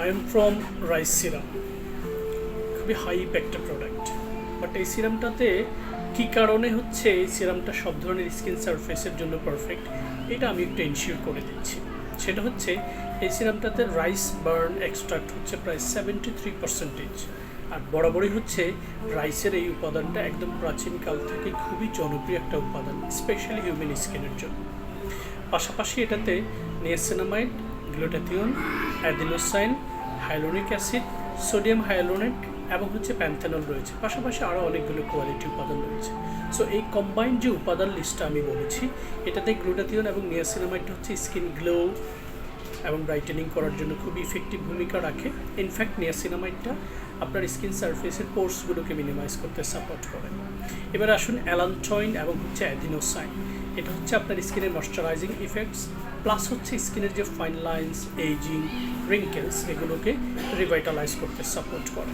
I am from rice serum খুবই high একটা product but এই সিরামটাতে কী কারণে হচ্ছে? এই সিরামটা সব ধরনের স্কিন সারফেসের জন্য পারফেক্ট এটা আমি একটু এনশিওর করে দিচ্ছি। সেটা হচ্ছে, এই সিরামটাতে রাইস বার্ন এক্সট্রাক্ট হচ্ছে প্রায় সেভেন্টি থ্রি পার্সেন্টেজ আর বরাবরই হচ্ছে রাইসের এই উপাদানটা একদম প্রাচীনকাল থেকে খুবই জনপ্রিয় একটা উপাদান স্পেশালি হিউম্যান স্কিনের জন্য। পাশাপাশি এটাতে niacinamide glutathione, adenosine hyaluronic acid, sodium hyaluronate এবং হচ্ছে প্যান্থেনল রয়েছে। পাশাপাশি আরও অনেকগুলো কোয়ালিটি উপাদান রয়েছে। সো এই কম্বাইন্ড যে উপাদান লিস্টটা আমি বলেছি, এটাতে গ্লুটাথিয়ন এবং নিয়াসিনামাইডটা হচ্ছে স্কিন গ্লো এবং ব্রাইটেনিং করার জন্য খুবই ইফেক্টিভ ভূমিকা রাখে। ইনফ্যাক্ট নিয়াসিনামাইডটা আপনার স্কিন সারফেসের পোর্সগুলোকে মিনিমাইজ করতে সাপোর্ট করে। এবার আসুন অ্যালান্টয়েন এবং হচ্ছে অ্যাডিনোসাইন। এটা হচ্ছে আপনার স্কিনের ময়শ্চারাইজিং ইফেক্টস প্লাস হচ্ছে স্কিনের যে ফাইন লাইন্স এইজিং রিঙ্কেলস এগুলোকে রিভাইটালাইজ করতে সাপোর্ট করে।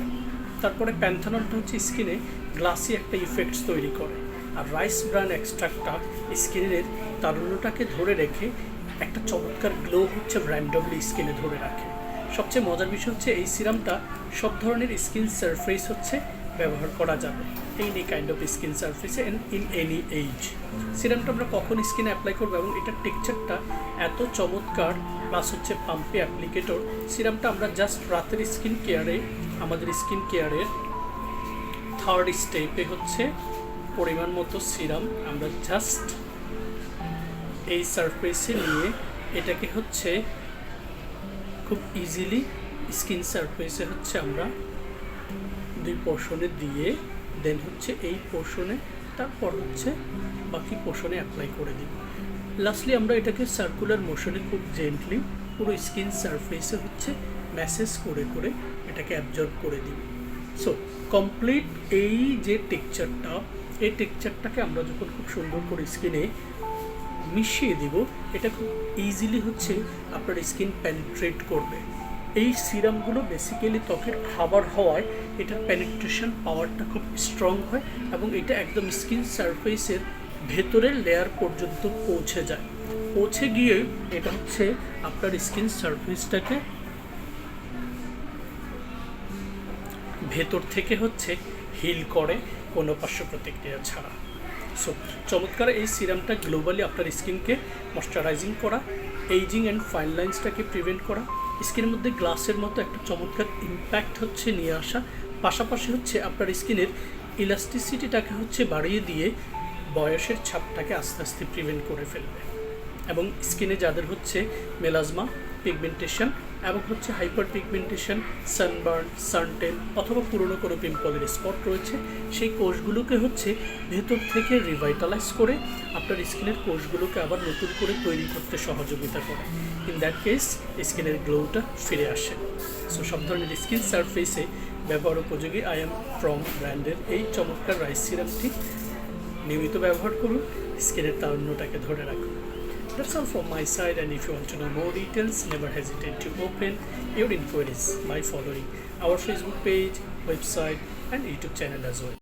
তারপরে প্যান্থানলটা হচ্ছে স্কিনে গ্লাসি একটা ইফেক্টস তৈরি করে। আর রাইস ব্রান এক্সট্রাক্টটা স্কিনের তারুণ্যটাকে ধরে রেখে একটা চমৎকার গ্লো হচ্ছে র্যান্ডমলি স্কিনে ধরে রাখে। সবচেয়ে মজার বিষয় হচ্ছে এই সিরামটা সব ধরনের স্কিন সারফেস হচ্ছে ব্যবহার করা যাবে। এনি কাইন্ড অফ স্কিন সারফেসে ইন এনি এইজ সিরামটা আমরা কখন স্কিনে অ্যাপ্লাই করব এবং এটার টেক্সচারটা এত চমৎকার প্লাস হচ্ছে পাম্পে অ্যাপ্লিকেটর সিরামটা আমরা জাস্ট রাতের স্কিন কেয়ারে আমাদের স্কিন কেয়ারের থার্ড স্টেপে হচ্ছে পরিমাণ মতো সিরাম আমরা জাস্ট এই সারফেসে নিয়ে এটাকে হচ্ছে খুব ইজিলি স্কিন সারফেসে হচ্ছে আমরা দুই পোর্শনে দিয়ে দেন হচ্ছে এই পোর্শনে তারপর হচ্ছে বাকি পোর্শনে অ্যাপ্লাই করে দিই লাস্টলি আমরা এটাকে সার্কুলার মোশনে খুব জেন্টলি পুরো স্কিন সারফেসে হচ্ছে ম্যাসেজ করে করে এটাকে অ্যাবজর্ব করে দিই সো কমপ্লিট এই যে টেক্সচারটা এই টেক্সচারটাকে আমরা যখন খুব সুন্দর করে স্কিনে মিশিয়ে দিব, এটা খুব ইজিলি হচ্ছে আপনার স্কিন পেনিট্রেট করবে। এই সিরামগুলো বেসিক্যালি ত্বকের খাবার হওয়ায় এটার পেনিট্রেশন পাওয়ারটা খুব স্ট্রং হয় এবং এটা একদম স্কিন সারফেসের ভেতরের লেয়ার পর্যন্ত পৌঁছে যায়। পৌঁছে গিয়ে এটা হচ্ছে আপনার স্কিন সারফেসটাকে ভেতর থেকে হচ্ছে হিল করে কোনো পার্শ্ব প্রতিক্রিয়া ছাড়া। সো চমৎকার এই সিরামটা গ্লোবালি আপনার স্কিনকে ময়শ্চারাইজিং করা এইজিং অ্যান্ড ফাইন লাইন্সটাকে প্রিভেন্ট করা স্কিনের মধ্যে গ্লাসের মতো একটা চমৎকার ইম্প্যাক্ট হচ্ছে নিয়ে আসা। পাশাপাশি হচ্ছে আপনার স্কিনের ইলাস্টিসিটিটাকে হচ্ছে বাড়িয়ে দিয়ে বয়সের ছাপটাকে আস্তে আস্তে প্রিভেন্ট করে ফেলবে। এবং স্কিনে যাদের হচ্ছে মেলাজমা, পিগমেন্টেশন এবং হচ্ছে হাইপার পিগমেন্টেশন সানবার্ন, সানটেন অথবা পুরনো কোনো পিম্পলের স্পট রয়েছে, সেই কোষগুলোকে হচ্ছে ভেতর থেকে রিভাইটালাইজ করে আপনার স্কিনের কোষগুলোকে আবার নতুন করে তৈরি করতে সহযোগিতা করে। ইন দ্যাট কেস স্কিনের গ্লোটা ফিরে আসে। সো সব ধরনের স্কিন সারফেসে ব্যবহার উপযোগী। আই এম ফ্রম ব্র্যান্ডের এই চমৎকার রাইস সিরামটি নিয়মিত ব্যবহার করুন। স্কিনের তারুণ্যটাকে ধরে রাখুন। That's all from my side, and if you want to know more details, never hesitate to open your inquiries by following our Facebook page, website, and YouTube channel as well.